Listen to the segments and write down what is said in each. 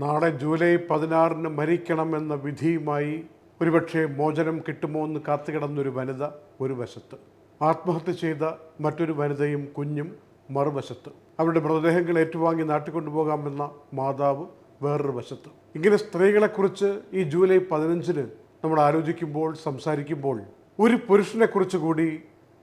നാളെ ജൂലൈ പതിനാറിന് മരിക്കണമെന്ന വിധിയുമായി ഒരുപക്ഷെ മോചനം കിട്ടുമോ എന്ന് കാത്തുകിടന്നൊരു വനിത ഒരു വശത്ത് ആത്മഹത്യ ചെയ്ത മറ്റൊരു വനിതയും കുഞ്ഞും മറുവശത്ത് അവരുടെ മൃതദേഹങ്ങൾ ഏറ്റുവാങ്ങി നാട്ടിൽ കൊണ്ടുപോകാമെന്ന മാതാവ് വേറൊരു വശത്ത്. ഇങ്ങനെ സ്ത്രീകളെക്കുറിച്ച് ഈ ജൂലൈ പതിനഞ്ചിന് നമ്മൾ ആലോചിക്കുമ്പോൾ സംസാരിക്കുമ്പോൾ ഒരു പുരുഷനെക്കുറിച്ച് കൂടി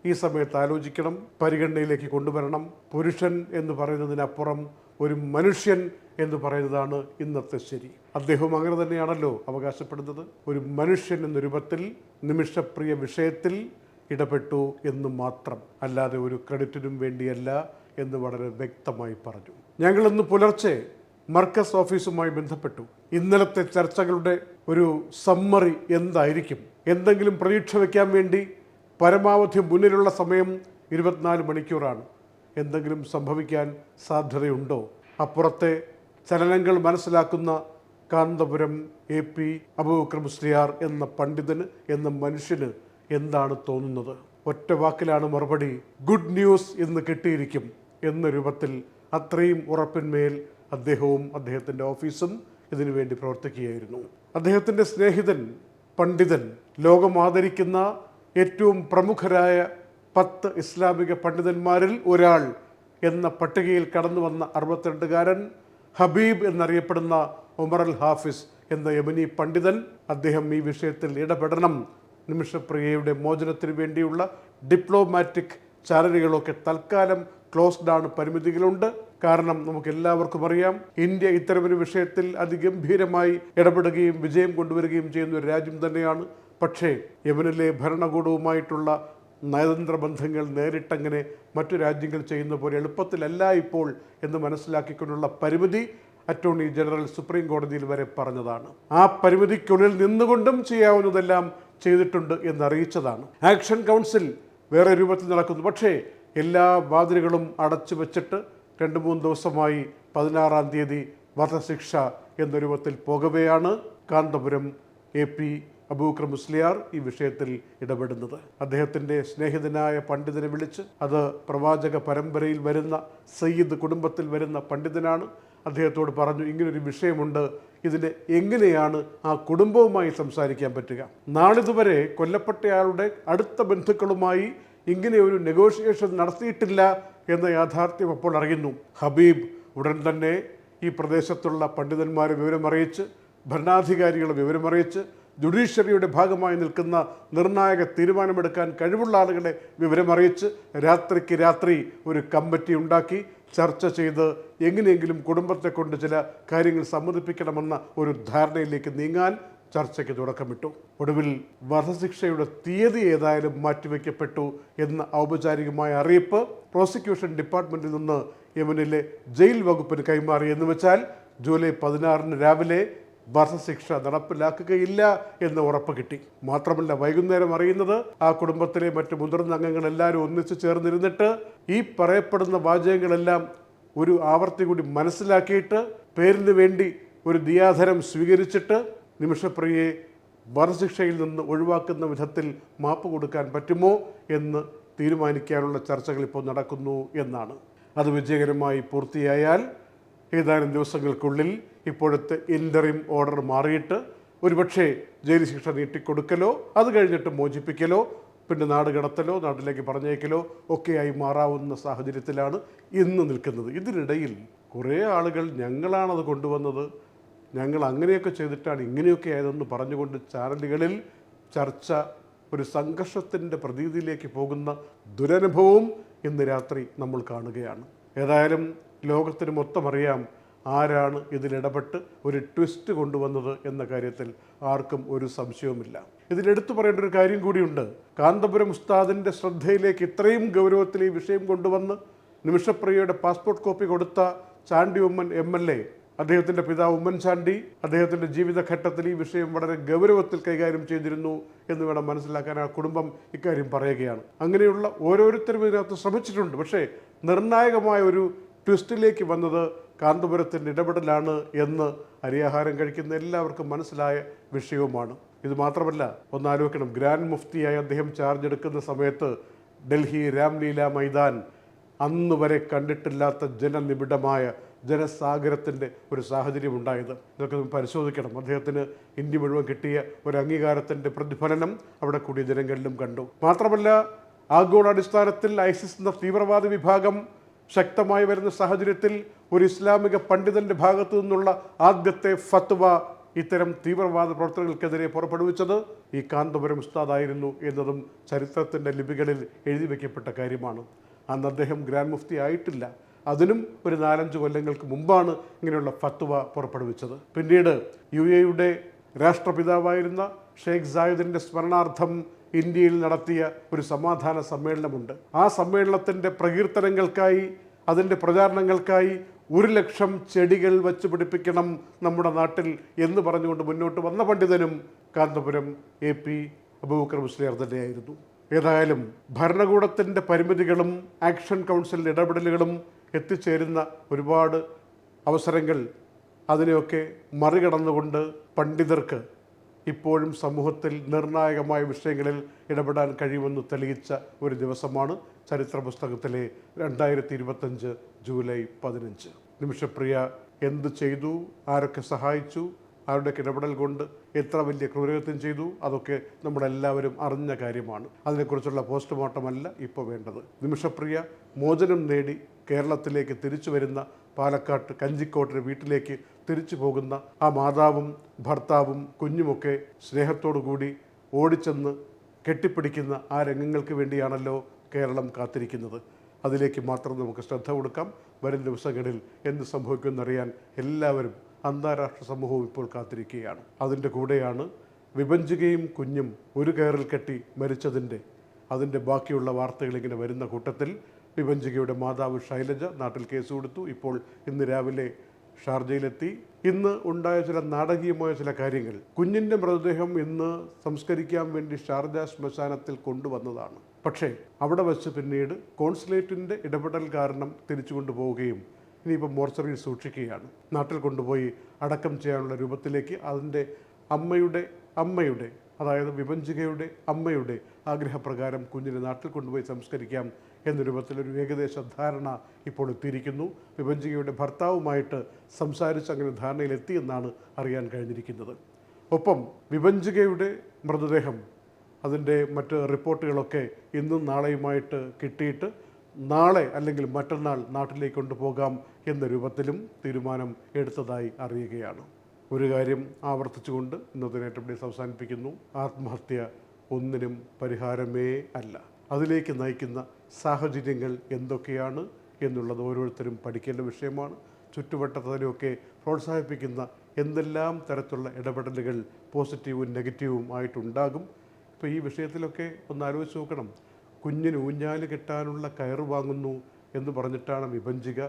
ഈ സമയത്ത് ആലോചിക്കണം പരിഗണനയിലേക്ക് കൊണ്ടുവരണം. പുരുഷൻ എന്ന് പറയുന്നതിനപ്പുറം ഒരു മനുഷ്യൻ എന്ന് പറയുന്നതാണ് ഇന്നത്തെ ശരി. അദ്ദേഹം അങ്ങനെ തന്നെയാണല്ലോ അവകാശപ്പെടുന്നത്. ഒരു മനുഷ്യൻ എന്ന രൂപത്തിൽ നിമിഷപ്രിയ വിഷയത്തിൽ ഇടപെട്ടു എന്ന് മാത്രം. അല്ലാതെ ഒരു ക്രെഡിറ്റിനും വേണ്ടിയല്ല എന്ന് വളരെ വ്യക്തമായി പറഞ്ഞു. ഞങ്ങളിന്ന് പുലർച്ചെ മർക്കസ് ഓഫീസുമായി ബന്ധപ്പെട്ടു. ഇന്നലത്തെ ചർച്ചകളുടെ ഒരു സമ്മറി എന്തായിരിക്കും? എന്തെങ്കിലും പ്രതീക്ഷ വയ്ക്കാൻ വേണ്ടി പരമാവധി മുന്നിലുള്ള സമയം ഇരുപത്തിനാല് മണിക്കൂറാണ്. എന്തെങ്കിലും സംഭവിക്കാൻ സാധ്യതയുണ്ടോ? അപ്പുറത്തെ ചലനങ്ങൾ മനസ്സിലാക്കുന്ന കാന്തപുരം എ പി അബൂബക്കർ മുസ്ലിയാർ എന്ന പണ്ഡിതന് എന്ന മനുഷ്യന് എന്താണ് തോന്നുന്നത്? ഒറ്റ വാക്കിലാണ് മറുപടി ഗുഡ് ന്യൂസ് ഇന്ന് കിട്ടിയിരിക്കും എന്ന രൂപത്തിൽ അത്രയും ഉറപ്പിന്മേൽ അദ്ദേഹവും അദ്ദേഹത്തിന്റെ ഓഫീസും ഇതിനു വേണ്ടി പ്രവർത്തിക്കുകയായിരുന്നു. അദ്ദേഹത്തിന്റെ സ്നേഹിതൻ പണ്ഡിതൻ ലോകം ആദരിക്കുന്ന ഏറ്റവും പ്രമുഖരായ പത്ത് ഇസ്ലാമിക പണ്ഡിതന്മാരിൽ ഒരാൾ എന്ന പട്ടികയിൽ കടന്നു വന്ന അറുപത്തിരണ്ടുകാരൻ ഹബീബ് എന്നറിയപ്പെടുന്ന ഉമർ അൽ ഹാഫിസ് എന്ന യമനി പണ്ഡിതൻ അദ്ദേഹം ഈ വിഷയത്തിൽ ഇടപെടണം. നിമിഷപ്രിയയുടെ മോചനത്തിന് വേണ്ടിയുള്ള ഡിപ്ലോമാറ്റിക് ചാനലുകളൊക്കെ തൽക്കാലം ക്ലോസ്ഡ് ആണ് പരിമിതികളുണ്ട്. കാരണം നമുക്ക് എല്ലാവർക്കും അറിയാം ഇന്ത്യ ഇത്തരമൊരു വിഷയത്തിൽ അതിഗംഭീരമായി ഇടപെടുകയും വിജയം കൊണ്ടുവരികയും ചെയ്യുന്ന ഒരു രാജ്യം തന്നെയാണ്. പക്ഷേ യമനിലെ ഭരണകൂടവുമായിട്ടുള്ള നയതന്ത്ര ബന്ധങ്ങൾ നേരിട്ടങ്ങനെ മറ്റു രാജ്യങ്ങൾ ചെയ്യുന്ന പോലെ എളുപ്പത്തിലല്ല ഇപ്പോൾ എന്ന് മനസ്സിലാക്കിക്കൊണ്ടുള്ള പരിമിതി അറ്റോർണി ജനറൽ സുപ്രീം കോടതിയിൽ വരെ പറഞ്ഞതാണ്. ആ പരിമിതിക്കുള്ളിൽ നിന്നുകൊണ്ടും ചെയ്യാവുന്നതെല്ലാം ചെയ്തിട്ടുണ്ട് എന്നറിയിച്ചതാണ്. ആക്ഷൻ കൗൺസിൽ വേറെ രൂപത്തിൽ നടക്കുന്നു. പക്ഷേ എല്ലാ വാതിലുകളും അടച്ചു വെച്ചിട്ട് രണ്ട് മൂന്ന് ദിവസമായി പതിനാറാം തീയതി വധശിക്ഷ എന്ന രൂപത്തിൽ പോകവെയാണ് കാന്തപുരം എ പി അബൂക്കർ മുസ്ലിയാർ ഈ വിഷയത്തിൽ ഇടപെടുന്നത്. അദ്ദേഹത്തിന്റെ സ്നേഹിതനായ പണ്ഡിതനെ വിളിച്ച് അത് പ്രവാചക പരമ്പരയിൽ വരുന്ന സയ്യിദ് കുടുംബത്തിൽ വരുന്ന പണ്ഡിതനാണ്. അദ്ദേഹത്തോട് പറഞ്ഞു ഇങ്ങനൊരു വിഷയമുണ്ട്. ഇതിന് എങ്ങനെയാണ് ആ കുടുംബവുമായി സംസാരിക്കാൻ പറ്റുക? നാളിതുവരെ കൊല്ലപ്പെട്ടയാളുടെ അടുത്ത ബന്ധുക്കളുമായി ഇങ്ങനെ ഒരു നെഗോഷിയേഷൻ നടത്തിയിട്ടില്ല എന്ന യാഥാർത്ഥ്യം അപ്പോൾ അറിയുന്നു. ഹബീബ് ഉടൻ തന്നെ ഈ പ്രദേശത്തുള്ള പണ്ഡിതന്മാരെ വിവരമറിയിച്ച് ഭരണാധികാരികളെ വിവരമറിയിച്ച് ജുഡീഷ്യറിയുടെ ഭാഗമായി നിൽക്കുന്ന നിർണായക തീരുമാനമെടുക്കാൻ കഴിവുള്ള ആളുകളെ വിവരമറിയിച്ച് രാത്രിക്ക് രാത്രി ഒരു കമ്മിറ്റി ഉണ്ടാക്കി ചർച്ച ചെയ്ത് എങ്ങനെയെങ്കിലും കുടുംബത്തെ കൊണ്ട് ചില കാര്യങ്ങൾ സമ്മതിപ്പിക്കണമെന്ന ഒരു ധാരണയിലേക്ക് നീങ്ങാൻ ചർച്ചയ്ക്ക് തുടക്കമിട്ടു. ഒടുവിൽ വധശിക്ഷയുടെ തീയതി ഏതായാലും മാറ്റിവെക്കപ്പെട്ടു എന്ന ഔപചാരികമായ അറിയിപ്പ് പ്രോസിക്യൂഷൻ ഡിപ്പാർട്ട്മെന്റിൽ നിന്ന് യമനിലെ ജയിൽ വകുപ്പിന് കൈമാറി. എന്ന് വെച്ചാൽ ജൂലൈ പതിനാറിന് രാവിലെ വധശിക്ഷ നടപ്പിലാക്കുകയില്ല എന്ന് ഉറപ്പ് കിട്ടി. മാത്രമല്ല വൈകുന്നേരം അറിയുന്നത് ആ കുടുംബത്തിലെ മറ്റ് മുതിർന്ന അംഗങ്ങൾ എല്ലാവരും ഒന്നിച്ചു ചേർന്നിരുന്നിട്ട് ഈ പറയപ്പെടുന്ന വാചകങ്ങളെല്ലാം ഒരു ആവർത്തി കൂടി മനസ്സിലാക്കിയിട്ട് പേരിന് വേണ്ടി ഒരു ദിയാധരം സ്വീകരിച്ചിട്ട് നിമിഷപ്രിയയെ വധശിക്ഷയിൽ നിന്ന് ഒഴിവാക്കുന്ന വിധത്തിൽ മാപ്പ് കൊടുക്കാൻ പറ്റുമോ എന്ന് തീരുമാനിക്കാനുള്ള ചർച്ചകൾ ഇപ്പോൾ നടക്കുന്നു എന്നാണ്. അത് വിജയകരമായി പൂർത്തിയായാൽ ഏതാനും ദിവസങ്ങൾക്കുള്ളിൽ ഇപ്പോഴത്തെ ഇൻഡറിം ഓർഡർ മാറിയിട്ട് ഒരുപക്ഷെ ജയിൽ ശിക്ഷ നീട്ടിക്കൊടുക്കലോ അത് കഴിഞ്ഞിട്ട് മോചിപ്പിക്കലോ പിന്നെ നാട് കടത്തലോ നാട്ടിലേക്ക് പറഞ്ഞേക്കലോ ഒക്കെയായി മാറാവുന്ന സാഹചര്യത്തിലാണ് ഇന്ന് നിൽക്കുന്നത്. ഇതിനിടയിൽ കുറേ ആളുകൾ ഞങ്ങളാണത് കൊണ്ടുവന്നത്. ഞങ്ങൾ അങ്ങനെയൊക്കെ ചെയ്തിട്ടാണ് ഇങ്ങനെയൊക്കെ ആയതെന്ന് പറഞ്ഞുകൊണ്ട് ചാനലുകളിൽ ചർച്ച ഒരു സംഘർഷത്തിന്റെ പ്രതീതിയിലേക്ക് പോകുന്ന ദുരനുഭവവും ഇന്ന് രാത്രി നമ്മൾ കാണുകയാണ്. ഏതായാലും ലോകത്തിന് മൊത്തം അറിയാം ആരാണ് ഇതിലിടപെട്ട് ഒരു ട്വിസ്റ്റ് കൊണ്ടുവന്നത് എന്ന കാര്യത്തിൽ ആർക്കും ഒരു സംശയവുമില്ല. ഇതിലെടുത്തു പറയേണ്ട ഒരു കാര്യം കൂടിയുണ്ട്. കാന്തപുരം ഉസ്താദിന്റെ ശ്രദ്ധയിലേക്ക് ഇത്രയും ഗൗരവത്തിൽ ഈ വിഷയം കൊണ്ടുവന്ന് നിമിഷപ്രിയയുടെ പാസ്പോർട്ട് കോപ്പി കൊടുത്ത Chandy Oommen M L A അദ്ദേഹത്തിന്റെ പിതാവ് ഉമ്മൻചാണ്ടി അദ്ദേഹത്തിന്റെ ജീവിതഘട്ടത്തിൽ ഈ വിഷയം വളരെ ഗൗരവത്തിൽ കൈകാര്യം ചെയ്തിരുന്നു എന്ന് വേണം മനസ്സിലാക്കാൻ ആ കുടുംബം ഇക്കാര്യം പറയുകയാണ്. അങ്ങനെയുള്ള ഓരോരുത്തരും ഇതിനകത്ത് ശ്രമിച്ചിട്ടുണ്ട്. പക്ഷേ നിർണായകമായ ഒരു ട്വിസ്റ്റിലേക്ക് വന്നത് കാന്തപുരത്തിന്റെ ഇടപെടലാണ് എന്ന് അരിയാഹാരം കഴിക്കുന്ന എല്ലാവർക്കും മനസ്സിലായ വിഷയവുമാണ്. ഇത് മാത്രമല്ല ഒന്നാലോചിക്കണം ഗ്രാൻഡ് മുഫ്തിയായി അദ്ദേഹം ചാർജ് എടുക്കുന്ന സമയത്ത് ഡൽഹി രാംലീല മൈതാൻ അന്ന് വരെ കണ്ടിട്ടില്ലാത്ത ജനനിബിഡമായ ജനസാഗരത്തിന്റെ ഒരു സാഹചര്യം ഉണ്ടായത്. ഇതൊക്കെ പരിശോധിക്കണം. അദ്ദേഹത്തിന് ഇന്ത്യ മുഴുവൻ കിട്ടിയ ഒരു അംഗീകാരത്തിന്റെ പ്രതിഫലനം അവിടെ കൂടിയ ജനങ്ങളിലും കണ്ടു. മാത്രമല്ല ആഗോളാടിസ്ഥാനത്തിൽ ഐസിസ് എന്ന തീവ്രവാദ വിഭാഗം ശക്തമായി വരുന്ന സാഹചര്യത്തിൽ ഒരു ഇസ്ലാമിക പണ്ഡിതന്റെ ഭാഗത്തു നിന്നുള്ള ആദ്യത്തെ ഫത്വ ഇത്തരം തീവ്രവാദ പ്രവർത്തനങ്ങൾക്കെതിരെ പുറപ്പെടുവിച്ചത് ഈ കാന്തപുരം ഉസ്താദായിരുന്നു എന്നതും ചരിത്രത്തിന്റെ ലിപികളിൽ എഴുതി വയ്ക്കപ്പെട്ട കാര്യമാണ്. അന്ന് അദ്ദേഹം ഗ്രാൻഡ് മുഫ്തി ആയിട്ടില്ല. അതിനും ഒരു നാലഞ്ച് കൊല്ലങ്ങൾക്ക് മുമ്പാണ് ഇങ്ങനെയുള്ള ഫത്വ പുറപ്പെടുവിച്ചത്. പിന്നീട് യു എയുടെ രാഷ്ട്രപിതാവായിരുന്ന ഷെയ്ഖ് സായുദിന്റെ സ്മരണാർത്ഥം ഇന്ത്യയിൽ നടത്തിയ ഒരു സമാധാന സമ്മേളനമുണ്ട്. ആ സമ്മേളനത്തിന്റെ പ്രകീർത്തനങ്ങൾക്കായി അതിന്റെ പ്രചാരണങ്ങൾക്കായി ഒരു ലക്ഷം ചെടികൾ വച്ച് പിടിപ്പിക്കണം നമ്മുടെ നാട്ടിൽ എന്ന് പറഞ്ഞുകൊണ്ട് മുന്നോട്ട് വന്ന പണ്ഡിതനും കാന്തപുരം എ പി അബൂബക്കർ മുസ്ലിയാർ തന്നെയായിരുന്നു. ഏതായാലും ഭരണകൂടത്തിന്റെ പരിമിതികളും ആക്ഷൻ കൗൺസിലിന്റെ ഇടപെടലുകളും എത്തിച്ചേരുന്ന ഒരുപാട് അവസരങ്ങൾ അതിനെയൊക്കെ മറികടന്നുകൊണ്ട് പണ്ഡിതർക്ക് ഇപ്പോഴും സമൂഹത്തിൽ നിർണായകമായ വിഷയങ്ങളിൽ ഇടപെടാൻ കഴിയുമെന്ന് തെളിയിച്ച ഒരു ദിവസമാണ് ചരിത്ര പുസ്തകത്തിലെ രണ്ടായിരത്തി ഇരുപത്തഞ്ച് ജൂലൈ പതിനഞ്ച്. നിമിഷപ്രിയ എന്ത് ചെയ്തു? ആരൊക്കെ സഹായിച്ചു? ആരുടെയൊക്കെ ഇടപെടൽ കൊണ്ട് എത്ര വലിയ ക്രൂരകത്വം ചെയ്തു? അതൊക്കെ നമ്മളെല്ലാവരും അറിഞ്ഞ കാര്യമാണ്. അതിനെക്കുറിച്ചുള്ള പോസ്റ്റ്മോർട്ടമല്ല ഇപ്പോൾ വേണ്ടത്. നിമിഷപ്രിയ മോചനം നേടി കേരളത്തിലേക്ക് തിരിച്ചു വരുന്ന പാലക്കാട്ട് കഞ്ചിക്കോട്ടിന് വീട്ടിലേക്ക് തിരിച്ചു പോകുന്ന ആ മാതാവും ഭർത്താവും കുഞ്ഞുമൊക്കെ സ്നേഹത്തോടു കൂടി ഓടിച്ചെന്ന് കെട്ടിപ്പിടിക്കുന്ന ആ രംഗങ്ങൾക്ക് വേണ്ടിയാണല്ലോ കേരളം കാത്തിരിക്കുന്നത്. അതിലേക്ക് മാത്രം നമുക്ക് ശ്രദ്ധ കൊടുക്കാം. വരും ദിവസങ്ങളിൽ എന്ത് സംഭവിക്കുമെന്നറിയാൻ എല്ലാവരും അന്താരാഷ്ട്ര സമൂഹവും ഇപ്പോൾ കാത്തിരിക്കുകയാണ്. അതിന്റെ കൂടെയാണ് വിഭജികയും കുഞ്ഞും ഒരു കയറിൽ കെട്ടി മരിച്ചതിന്റെ അതിന്റെ ബാക്കിയുള്ള വാർത്തകൾ ഇങ്ങനെ വരുന്ന കൂട്ടത്തിൽ വിഭജികയുടെ മാതാവ് ശൈലജ നാട്ടിൽ കേസ് കൊടുത്തു. ഇപ്പോൾ ഇന്ന് രാവിലെ ഷാർജയിലെത്തി. ഇന്ന് ഉണ്ടായ ചില നാടകീയമായ ചില കാര്യങ്ങൾ. കുഞ്ഞിന്റെ മൃതദേഹം ഇന്ന് സംസ്കരിക്കാൻ വേണ്ടി ഷാർജ ശ്മശാനത്തിൽ കൊണ്ടുവന്നതാണ്. പക്ഷേ അവിടെ വച്ച് പിന്നീട് കോൺസുലേറ്റിന്റെ ഇടപെടൽ കാരണം തിരിച്ചു കൊണ്ടുപോവുകയും ഇനിയിപ്പോൾ മോർച്ചറിയിൽ സൂക്ഷിക്കുകയാണ്. നാട്ടിൽ കൊണ്ടുപോയി അടക്കം ചെയ്യാനുള്ള രൂപത്തിലേക്ക് അതിന്റെ അമ്മയുടെ അമ്മയുടെ അതായത് വിഭജികയുടെ അമ്മയുടെ ആഗ്രഹപ്രകാരം കുഞ്ഞിനെ നാട്ടിൽ കൊണ്ടുപോയി സംസ്കരിക്കാം എന്ന രൂപത്തിലൊരു ഏകദേശ ധാരണ ഇപ്പോൾ എത്തിയിരിക്കുന്നു. വിഭജികയുടെ ഭർത്താവുമായിട്ട് സംസാരിച്ച് അങ്ങനെ ധാരണയിലെത്തിയെന്നാണ് അറിയാൻ കഴിഞ്ഞിരിക്കുന്നത്. ഒപ്പം വിഭജികയുടെ മൃതദേഹം അതിന്റെ മറ്റ് റിപ്പോർട്ടുകളൊക്കെ ഇന്നും നാളെയുമായിട്ട് കിട്ടിയിട്ട് നാളെ അല്ലെങ്കിൽ മറ്റന്നാൾ നാട്ടിലേക്ക് കൊണ്ടുപോകാം എന്ന രൂപത്തിലും തീരുമാനം എടുത്തതായി അറിയുകയാണ്. ഒരു കാര്യം ആവർത്തിച്ചുകൊണ്ട് ഇന്നത്തെ നേട്ടപ്പടി അവസാനിപ്പിക്കുന്നു. ആത്മഹത്യ ഒന്നിനും പരിഹാരമേ അല്ല. അതിലേക്ക് നയിക്കുന്ന സാഹചര്യങ്ങൾ എന്തൊക്കെയാണ് എന്നുള്ളത് ഓരോരുത്തരും പഠിക്കേണ്ട വിഷയമാണ്. ചുറ്റുവട്ടത്തിലൊക്കെ പ്രോത്സാഹിപ്പിക്കുന്ന എന്തെല്ലാം തരത്തിലുള്ള ഇടപെടലുകൾ പോസിറ്റീവും നെഗറ്റീവും ആയിട്ടുണ്ടാകും. ഇപ്പോൾ ഈ വിഷയത്തിലൊക്കെ ഒന്ന് ആലോചിച്ച് നോക്കണം. കുഞ്ഞിന് ഊഞ്ഞാൽ കിട്ടാനുള്ള കയറ് വാങ്ങുന്നു എന്ന് പറഞ്ഞിട്ടാണ് വിഭജിക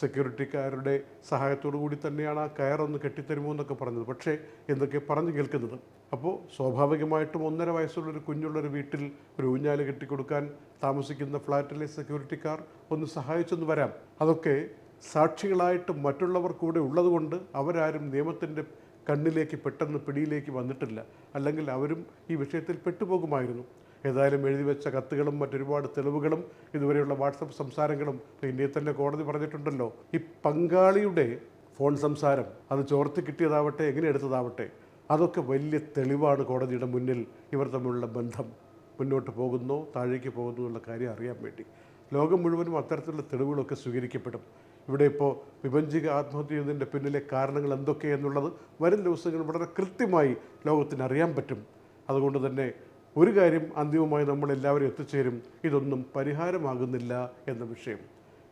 സെക്യൂരിറ്റിക്കാരുടെ സഹായത്തോടു കൂടി തന്നെയാണ് ആ കയറൊന്ന് കെട്ടിത്തരുമോ എന്നൊക്കെ പറഞ്ഞത്. പക്ഷേ എന്തൊക്കെ പറഞ്ഞു കേൾക്കുന്നത്? അപ്പോൾ സ്വാഭാവികമായിട്ടും ഒന്നര വയസ്സുള്ളൊരു കുഞ്ഞുള്ളൊരു വീട്ടിൽ ഒരു ഊഞ്ഞാൽ കെട്ടിക്കൊടുക്കാൻ താമസിക്കുന്ന ഫ്ലാറ്റിലെ സെക്യൂരിറ്റിക്കാർ ഒന്ന് സഹായിച്ചെന്ന് വരാം. അതൊക്കെ സാക്ഷികളായിട്ട് മറ്റുള്ളവർ കൂടെ ഉള്ളതുകൊണ്ട് അവരാരും നിയമത്തിന്റെ കണ്ണിലേക്ക് പെട്ടെന്ന് പിടിയിലേക്ക് വന്നിട്ടില്ല. അല്ലെങ്കിൽ അവരും ഈ വിഷയത്തിൽ പെട്ടുപോകുമായിരുന്നു. ഏതായാലും എഴുതി വെച്ച കത്തുകളും മറ്റൊരുപാട് തെളിവുകളും ഇതുവരെയുള്ള വാട്സപ്പ് സംസാരങ്ങളും ഇന്ത്യയിൽ തന്നെ കോടതി പറഞ്ഞിട്ടുണ്ടല്ലോ. ഈ പങ്കാളിയുടെ ഫോൺ സംസാരം അത് ചോർത്തി കിട്ടിയതാവട്ടെ എങ്ങനെ എടുത്തതാവട്ടെ അതൊക്കെ വലിയ തെളിവാണ് കോടതിയുടെ മുന്നിൽ ഇവർ തമ്മിലുള്ള ബന്ധം. മുന്നോട്ട് പോകുന്നോ താഴേക്ക് പോകുന്നോ എന്നുള്ള കാര്യം അറിയാൻ വേണ്ടി. ലോകം മുഴുവനും അത്തരത്തിലുള്ള തെളിവുകളൊക്കെ സ്വീകരിക്കപ്പെടും. ഇവിടെ ഇപ്പോൾ വിഭജിക ആത്മഹത്യ ചെയ്തതിന്റെ പിന്നിലെ കാരണങ്ങൾ എന്തൊക്കെയെന്നുള്ളത് വരും ദിവസങ്ങളിൽ വളരെ കൃത്യമായി ലോകത്തിന് അറിയാൻ പറ്റും. അതുകൊണ്ട് തന്നെ ഒരു കാര്യം അന്തിമമായി നമ്മൾ എല്ലാവരും എത്തിച്ചേരും. ഇതൊന്നും പരിഹാരമാകുന്നില്ല എന്ന വിഷയം.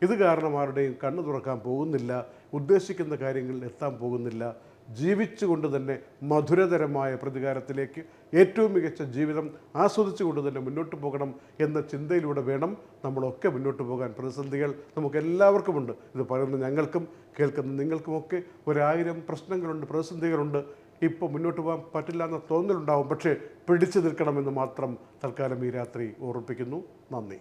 ഇത് കാരണം ആരുടെയും കണ്ണു തുറക്കാൻ പോകുന്നില്ല. ഉദ്ദേശിക്കുന്ന കാര്യങ്ങളിൽ എത്താൻ പോകുന്നില്ല. ജീവിച്ചുകൊണ്ട് തന്നെ മധുരതരമായ പ്രതികാരത്തിലേക്ക് ഏറ്റവും മികച്ച ജീവിതം ആസ്വദിച്ചുകൊണ്ട് തന്നെ മുന്നോട്ട് പോകണം എന്ന ചിന്തയിലൂടെ വേണം നമ്മളൊക്കെ മുന്നോട്ട് പോകാൻ. പ്രതിസന്ധികൾ നമുക്ക് എല്ലാവർക്കുമുണ്ട് ഇത് പറയുന്ന ഞങ്ങൾക്കും കേൾക്കുന്ന നിങ്ങൾക്കുമൊക്കെ ഒരായിരം പ്രശ്നങ്ങളുണ്ട് പ്രതിസന്ധികളുണ്ട്. ഇപ്പോൾ മുന്നോട്ട് പോകാൻ പറ്റില്ല എന്ന തോന്നലുണ്ടാവും. പക്ഷേ പിടിച്ചു നിൽക്കണമെന്ന് മാത്രം തൽക്കാലം ഈ രാത്രി ഓർമ്മിപ്പിക്കുന്നു. നന്ദി.